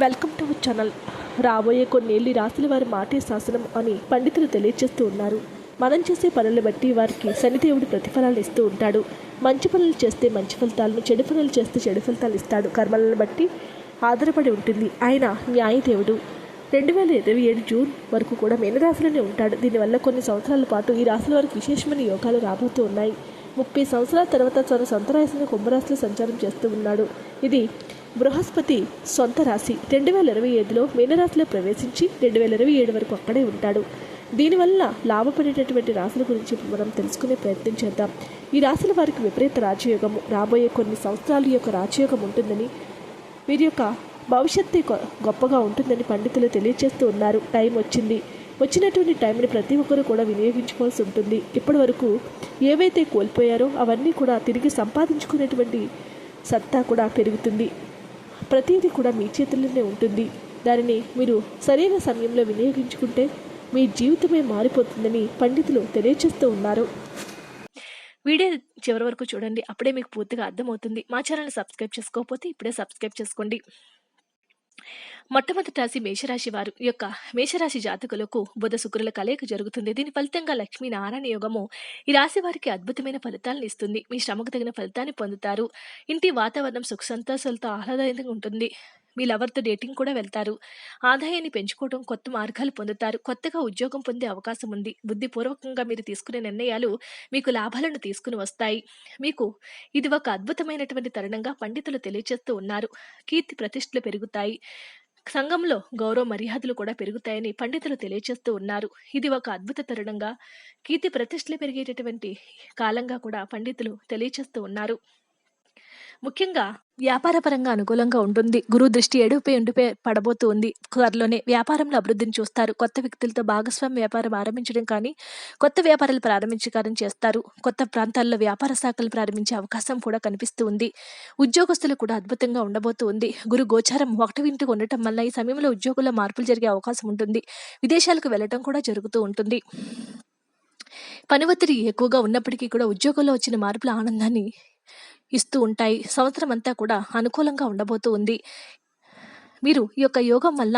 Welcome to our channel. రాబోయే కొన్నేళ్ళు ఈ వారి మాటే శాసనం అని పండితులు తెలియజేస్తూ ఉన్నారు. మనం చేసే పనులు బట్టి వారికి శనిదేవుడు ప్రతిఫలాలు ఇస్తూ ఉంటాడు. మంచి పనులు చేస్తే మంచి ఫలితాలను చెడు పనులు చేస్తే చెడు ఫలితాలు ఇస్తాడు. కర్మలను బట్టి ఆధారపడి ఉంటుంది. ఆయన న్యాయదేవుడు. రెండు వేల ఇరవై ఏడు జూన్ వరకు కూడా మీనరాశిలోనే ఉంటాడు. దీనివల్ల కొన్ని సంవత్సరాల పాటు ఈ రాశుల వారికి విశేషమైన యోగాలు రాబోతూ ఉన్నాయి. ముప్పై సంవత్సరాల తర్వాత తన సొంత రాశిని కుంభరాశిలో సంచారం చేస్తూ ఉన్నాడు. ఇది బృహస్పతి సొంత రాశి. రెండు వేల ఇరవై ఐదులో మీనరాశిలో ప్రవేశించి రెండు వేల ఇరవై ఏడు వరకు అక్కడే ఉంటాడు. దీనివల్ల లాభపడేటటువంటి రాశుల గురించి మనం తెలుసుకునే ప్రయత్నం చేద్దాం. ఈ రాశుల వారికి విపరీత రాజయోగము. రాబోయే కొన్ని సంవత్సరాల యొక్క రాజయోగం ఉంటుందని వీరి యొక్క భవిష్యత్తు గొప్పగా ఉంటుందని పండితులు తెలియజేస్తూ ఉన్నారు. టైం వచ్చింది. వచ్చినటువంటి టైంని ప్రతి ఒక్కరూ కూడా వినియోగించుకోవాల్సి ఉంటుంది. ఇప్పటి వరకు ఏవైతే కోల్పోయారో అవన్నీ కూడా తిరిగి సంపాదించుకునేటువంటి సత్తా కూడా పెరుగుతుంది. ప్రతిదీ కూడా మీ చేతుల్లోనే ఉంటుంది. దానిని మీరు సరైన సమయంలో వినియోగించుకుంటే మీ జీవితమే మారిపోతుందని పండితులు తెలియజేస్తూ ఉన్నారు. వీడియో చివరి వరకు చూడండి. అప్పుడే మీకు పూర్తిగా అర్థమవుతుంది. మా ఛానల్ సబ్స్క్రైబ్ చేసుకోకపోతే ఇప్పుడే సబ్స్క్రైబ్ చేసుకోండి. మొట్టమొదటి రాశి మేషరాశి వారు ఈ యొక్క మేషరాశి జాతకులకు బుధ శుక్రుల కలయిక జరుగుతుంది. దీని ఫలితంగా లక్ష్మీ నారాయణ యోగము ఈ రాశి వారికి అద్భుతమైన ఫలితాలను ఇస్తుంది. మీ శ్రమకు తగిన ఫలితాన్ని పొందుతారు. ఇంటి వాతావరణం సుఖ సంతోషాలతో ఆహ్లాదకరంగా ఉంటుంది. మీ లవర్తో డేటింగ్ కూడా వెళ్తారు. ఆదాయాన్ని పెంచుకోవడం కొత్త మార్గాలు పొందుతారు. కొత్తగా ఉద్యోగం పొందే అవకాశం ఉంది. బుద్ధిపూర్వకంగా మీరు తీసుకునే నిర్ణయాలు మీకు లాభాలను తీసుకుని వస్తాయి. మీకు ఇది ఒక అద్భుతమైనటువంటి తరుణంగా పండితులు తెలియజేస్తూ ఉన్నారు. కీర్తి ప్రతిష్టలు పెరుగుతాయి. సంఘంలో గౌరవ మర్యాదలు కూడా పెరుగుతాయని పండితులు తెలియజేస్తూ ఉన్నారు. ఇది ఒక అద్భుత తరుణంగా కీర్తి ప్రతిష్టలు పెరిగేటటువంటి కాలంగా కూడా పండితులు తెలియజేస్తూ ఉన్నారు. ముఖ్యంగా వ్యాపారపరంగా అనుకూలంగా ఉంటుంది. గురువు దృష్టి ఏడుపై ఉండిపై పడబోతూ ఉంది త్వరలోనే వ్యాపారంలో అభివృద్ధిని చూస్తారు. కొత్త వ్యక్తులతో భాగస్వామ్య వ్యాపారం ఆరంభించడం కానీ కొత్త వ్యాపారాలు ప్రారంభించడం చేస్తారు. కొత్త ప్రాంతాల్లో వ్యాపార శాఖలు ప్రారంభించే అవకాశం కూడా కనిపిస్తూ ఉంది ఉద్యోగస్తులు కూడా అద్భుతంగా ఉండబోతూ ఉంది గురు గోచారం ఒకటి ఇంటికి ఉండటం వల్ల ఈ సమయంలో ఉద్యోగుల్లో మార్పులు జరిగే అవకాశం ఉంటుంది. విదేశాలకు వెళ్ళటం కూడా జరుగుతూ ఉంటుంది. పని ఒత్తిడి ఎక్కువగా ఉన్నప్పటికీ కూడా ఉద్యోగంలో వచ్చిన మార్పుల ఆనందాన్ని ఇస్తూ ఉంటాయి. సంవత్సరం అంతా కూడా అనుకూలంగా ఉండబోతూ ఉంది. మీరు ఈ యొక్క యోగం వల్ల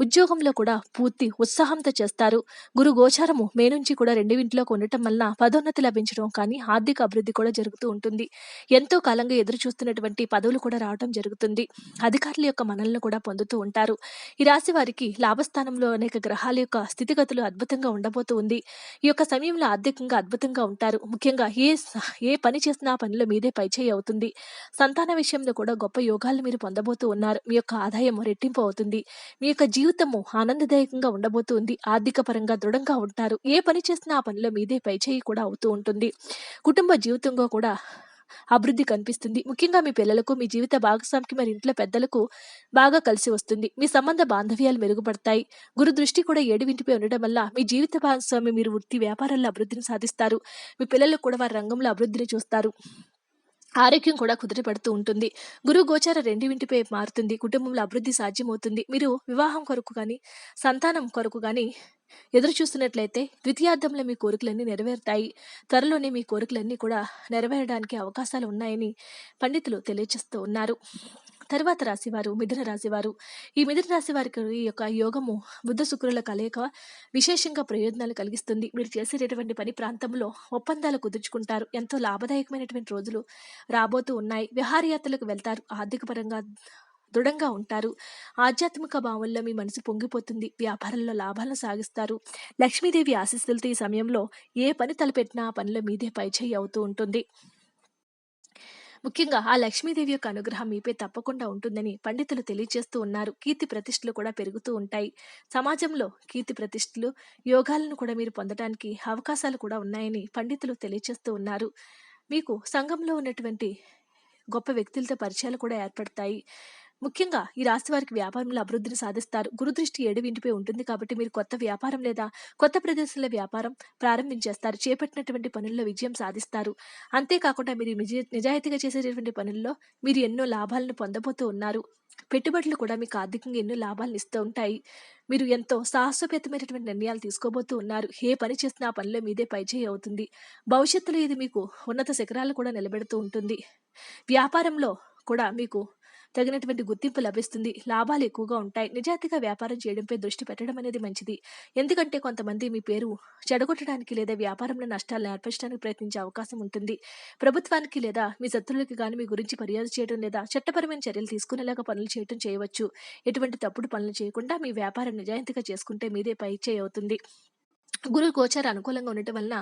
ఉద్యోగంలో కూడా పూర్తి ఉత్సాహంతో చేస్తారు. గురు గోచారము మే నుంచి కూడా రెండింటిలోకి ఉండటం వల్ల పదోన్నతి లభించడం కానీ ఆర్థిక అభివృద్ధి కూడా జరుగుతూ ఉంటుంది. ఎంతో కాలంగా ఎదురు చూస్తున్నటువంటి పదవులు కూడా రావడం జరుగుతుంది. అధికారుల యొక్క మనల్ని కూడా పొందుతూ ఉంటారు. ఈ రాశి వారికి లాభస్థానంలో అనేక గ్రహాల యొక్క స్థితిగతులు అద్భుతంగా ఉండబోతూ ఉంది. ఈ యొక్క సమయంలో ఆర్థికంగా అద్భుతంగా ఉంటారు. ముఖ్యంగా ఏ ఏ పని చేసినా పనిలో మీదే పైచేయి అవుతుంది. సంతాన విషయంలో కూడా గొప్ప యోగాలు మీరు పొందబోతూ ఉన్నారు. మీ యొక్క ఆదాయం రెట్టింపు అవుతుంది. మీ యొక్క జీవితము ఆనందదాయకంగా ఉండబోతుంది. ఆర్థిక పరంగా దృఢంగా ఉంటారు ఏ పని చేసినా ఆ పనిలో మీదే పైచేయి కూడా అవుతూ ఉంటుంది. కుటుంబ జీవితంగా కూడా అభివృద్ధి కనిపిస్తుంది. ముఖ్యంగా మీ పిల్లలకు మీ జీవిత భాగస్వామికి మరి ఇంట్లో పెద్దలకు బాగా కలిసి వస్తుంది. మీ సంబంధ బాంధవ్యాలు మెరుగుపడతాయి. గురు దృష్టి కూడా ఏడు ఉండడం వల్ల మీ జీవిత భాగస్వామి మీరు వృత్తి వ్యాపారాల్లో అభివృద్ధిని సాధిస్తారు. మీ పిల్లలకు కూడా వారి రంగంలో అభివృద్ధిని చూస్తారు. ఆరోగ్యం కూడా కుదిరిపడుతూ ఉంటుంది. గురువు గోచార రెండింటిపై మారుతుంది. కుటుంబంలో అభివృద్ధి సాధ్యమవుతుంది. మీరు వివాహం కొరకు కానీ సంతానం కొరకు కానీ ఎదురు చూస్తున్నట్లయితే ద్వితీయార్థంలో మీ కోరికలన్నీ నెరవేరుతాయి. త్వరలోనే మీ కోరికలన్నీ కూడా నెరవేరడానికి అవకాశాలు ఉన్నాయని పండితులు తెలియజేస్తూ ఉన్నారు. తర్వాత రాశివారు మిథున రాశివారు. ఈ మిథున రాశి వారికి ఈ యొక్క యోగము బుద్ధ శుక్రుల కలయిక విశేషంగా ప్రయోజనాలు కలిగిస్తుంది. మీరు చేసేటటువంటి పని ప్రాంతంలో ఒప్పందాలు కుదుర్చుకుంటారు. ఎంతో లాభదాయకమైనటువంటి రోజులు రాబోతూ ఉన్నాయి. విహారయాత్రలకు వెళ్తారు. ఆర్థికపరంగా దృఢంగా ఉంటారు. ఆధ్యాత్మిక భావంలో మీ మనసు పొంగిపోతుంది. వ్యాపారంలో లాభాలను సాగిస్తారు. లక్ష్మీదేవి ఆశీస్సులతో ఈ సమయంలో ఏ పని తలపెట్టినా ఆ పనిలో మీదే పైచేయి అవుతూ ఉంటుంది. ముఖ్యంగా ఆ లక్ష్మీదేవి యొక్క అనుగ్రహం మీపై తప్పకుండా ఉంటుందని పండితులు తెలియజేస్తూ ఉన్నారు. కీర్తి ప్రతిష్టలు కూడా పెరుగుతూ ఉంటాయి. సమాజంలో కీర్తి ప్రతిష్టలు యోగాలను కూడా మీరు పొందడానికి అవకాశాలు కూడా ఉన్నాయని పండితులు తెలియజేస్తూ ఉన్నారు. మీకు సంఘంలో ఉన్నటువంటి గొప్ప వ్యక్తులతో పరిచయాలు కూడా ఏర్పడతాయి. ముఖ్యంగా ఈ రాశి వారికి వ్యాపారంలో అభివృద్ధిని సాధిస్తారు. గురుదృష్టి ఏడు ఇంటిపై ఉంటుంది కాబట్టి మీరు కొత్త వ్యాపారం లేదా కొత్త ప్రదేశంలో వ్యాపారం ప్రారంభించేస్తారు. చేపట్టినటువంటి పనుల్లో విజయం సాధిస్తారు. అంతేకాకుండా మీరు నిజ నిజాయితీగా చేసేటటువంటి పనుల్లో మీరు ఎన్నో లాభాలను పొందబోతూ ఉన్నారు. పెట్టుబడులు కూడా మీకు ఆర్థికంగా ఎన్నో లాభాలను ఇస్తూ ఉంటాయి. మీరు ఎంతో సాహసోపేతమైనటువంటి నిర్ణయాలు తీసుకోబోతూ ఉన్నారు. ఏ పని చేసినా ఆ పనిలో మీదే పైచేయి అవుతుంది. భవిష్యత్తులో ఇది మీకు ఉన్నత శిఖరాలు కూడా నిలబెడుతూ ఉంటుంది. వ్యాపారంలో కూడా మీకు తగినటువంటి గుర్తింపు లభిస్తుంది. లాభాలు ఎక్కువగా ఉంటాయి. నిజాయితీగా వ్యాపారం చేయడంపై దృష్టి పెట్టడం అనేది మంచిది. ఎందుకంటే కొంతమంది మీ పేరు చెడగొట్టడానికి లేదా వ్యాపారంలో నష్టాలను ఏర్పరచడానికి ప్రయత్నించే అవకాశం ఉంటుంది. ప్రభుత్వానికి లేదా మీ శత్రువులకి కానీ మీ గురించి ఫిర్యాదు చేయడం లేదా చట్టపరమైన చర్యలు తీసుకునేలాగా పనులు చేయడం చేయవచ్చు. ఎటువంటి తప్పుడు పనులు చేయకుండా మీ వ్యాపారం నిజాయితీగా చేసుకుంటే మీదే పై అవుతుంది. గురు గోచార అనుకూలంగా ఉండటం వలన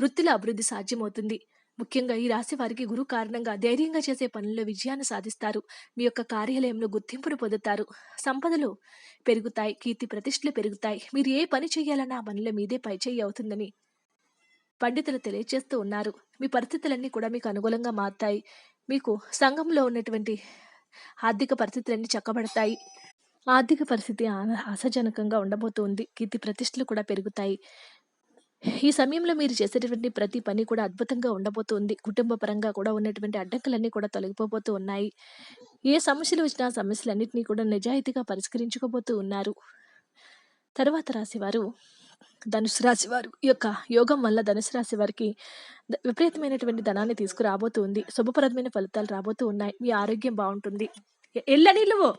వృత్తిలో అభివృద్ధి సాధ్యమవుతుంది. ముఖ్యంగా ఈ రాశి వారికి గురు కారణంగా ధైర్యంగా చేసే పనుల్లో విజయాన్ని సాధిస్తారు. మీ యొక్క కార్యాలయంలో గుర్తింపును పొందుతారు. సంపదలు పెరుగుతాయి. కీర్తి ప్రతిష్టలు పెరుగుతాయి. మీరు ఏ పని చేయాలన్నా ఆ పనిలో మీదే పైచేయి అవుతుందని పండితులు తెలియజేస్తూ ఉన్నారు. మీ పరిస్థితులన్నీ కూడా మీకు అనుకూలంగా మారుతాయి. మీకు సంఘంలో ఉన్నటువంటి ఆర్థిక పరిస్థితులన్నీ చక్కబడతాయి. ఆర్థిక పరిస్థితి ఆ- ఆశాజనకంగా ఉండబోతుంది. కీర్తి ప్రతిష్టలు కూడా పెరుగుతాయి. ఈ సమయంలో మీరు చేసేటటువంటి ప్రతి పని కూడా అద్భుతంగా ఉండబోతుంది. కుటుంబ పరంగా కూడా ఉన్నటువంటి అడ్డంకులన్నీ కూడా తొలగిపోబోతూ ఉన్నాయి. ఏ సమస్యలు వచ్చినా ఆ సమస్యలన్నింటినీ కూడా నిజాయితీగా పరిష్కరించుకోబోతూ ఉన్నారు. తర్వాత రాశివారు ధనుసు రాశి వారు ఈ యొక్క యోగం వల్ల ధనుసు రాశి వారికి విపరీతమైనటువంటి ధనాన్ని తీసుకురాబోతుంది. శుభప్రదమైన ఫలితాలు రాబోతూ ఉన్నాయి. మీ ఆరోగ్యం బాగుంటుంది. ఎ- ఎల్లని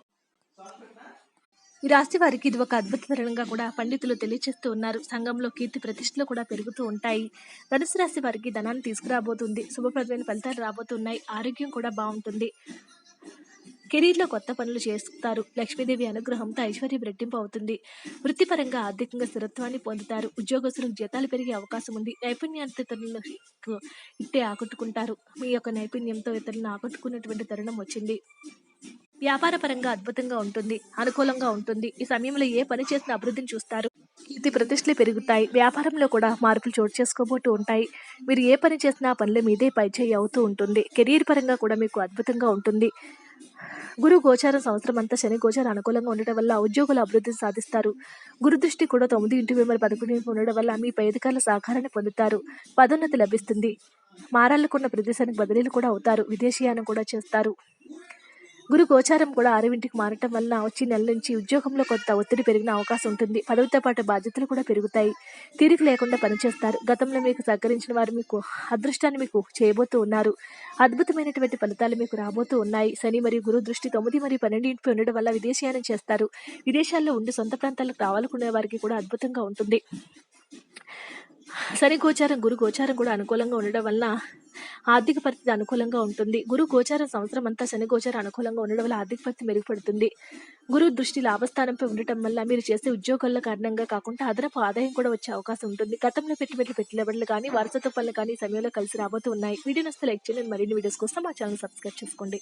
ఈ రాశి వారికి ఇది ఒక అద్భుతకరంగా కూడా పండితులు తెలియచేస్తూ ఉన్నారు. సంఘంలో కీర్తి ప్రతిష్టలు కూడా పెరుగుతూ ఉంటాయి. ధనుసు రాశి వారికి ధనాన్ని తీసుకురాబోతుంది. శుభప్రదమైన ఫలితాలు రాబోతున్నాయి. ఆరోగ్యం కూడా బాగుంటుంది. కెరీర్లో కొత్త పనులు చేస్తారు. లక్ష్మీదేవి అనుగ్రహంతో ఐశ్వర్యం రెట్టింపు అవుతుంది. వృత్తిపరంగా ఆర్థికంగా స్థిరత్వాన్ని పొందుతారు. ఉద్యోగస్తులకు జీతాలు పెరిగే అవకాశం ఉంది. నైపుణ్యాన్ని ఇతరులకు ఇట్టే ఆకట్టుకుంటారు. మీ యొక్క నైపుణ్యంతో ఇతరులను ఆకట్టుకున్నటువంటి తరుణం వచ్చింది. వ్యాపారపరంగా అద్భుతంగా ఉంటుంది అనుకూలంగా ఉంటుంది. ఈ సమయంలో ఏ పని చేసినా అభివృద్ధిని చూస్తారు. కీర్తి ప్రతిష్టలు పెరుగుతాయి. వ్యాపారంలో కూడా మార్పులు చోటు చేసుకోబోతూ ఉంటాయి. మీరు ఏ పని చేసినా పనుల మీదే పైచేయి అవుతూ ఉంటుంది. కెరీర్ పరంగా కూడా మీకు అద్భుతంగా ఉంటుంది. గురు గోచారం సంవత్సరం అంతా శని గోచారం అనుకూలంగా ఉండటం వల్ల ఉద్యోగుల అభివృద్ధి సాధిస్తారు. గురు దృష్టి కూడా తొమ్మిది ఇంటి వెంబడి పదకొండు ఉండడం వల్ల మీ పై అధికారుల సహకారాన్ని పొందుతారు. పదోన్నతి లభిస్తుంది. మారాలకున్న ప్రదేశానికి బదిలీలు కూడా అవుతారు. విదేశీయానం కూడా చేస్తారు. గురు గోచారం కూడా ఆరవింటికి మారటం వలన వచ్చి నెల నుంచి ఉద్యోగంలో కొంత ఒత్తిడి పెరిగిన అవకాశం ఉంటుంది. పదవితో పాటు బాధ్యతలు కూడా పెరుగుతాయి. తీరిక లేకుండా పనిచేస్తారు. గతంలో మీకు సహకరించిన వారు మీకు అదృష్టాన్ని మీకు చేయబోతూ ఉన్నారు. అద్భుతమైనటువంటి ఫలితాలు మీకు రాబోతూ ఉన్నాయి. శని మరియు గురు దృష్టి తొమ్మిది మరియు పన్నెండు ఇంటిపై ఉండడం వల్ల విదేశీయానం చేస్తారు. విదేశాల్లో ఉండి సొంత ప్రాంతాలకు రావాలనుకునే వారికి కూడా అద్భుతంగా ఉంటుంది. సరే గోచారం గురు గోచారం కూడా అనుకూలంగా ఉండడం వల్ల ఆర్థిక పరిస్థితి అనుకూలంగా ఉంటుంది. గురు గోచారం సంవత్సరం అంతా శని గోచారం అనుకూలంగా ఉండడం వల్ల ఆర్థిక పరిస్థితి మెరుగుపడుతుంది. గురు దృష్టి లాభస్థానంపై ఉండటం వల్ల మీరు చేసే ఉద్యోగాల కారణంగా కాకుండా అదనపు ఆదాయం కూడా వచ్చే అవకాశం ఉంటుంది. గతంలో పెట్టుబడులు పెట్టుబడులు కానీ వారసత్వ పనులు కానీ సమయంలో కలిసి రాబోతూ ఉన్నాయి. వీడియో నస్తే లైక్ చేయండి. మరిన్ని వీడియోస్ కోసం మా ఛానల్ సబ్స్క్రైబ్ చేసుకోండి.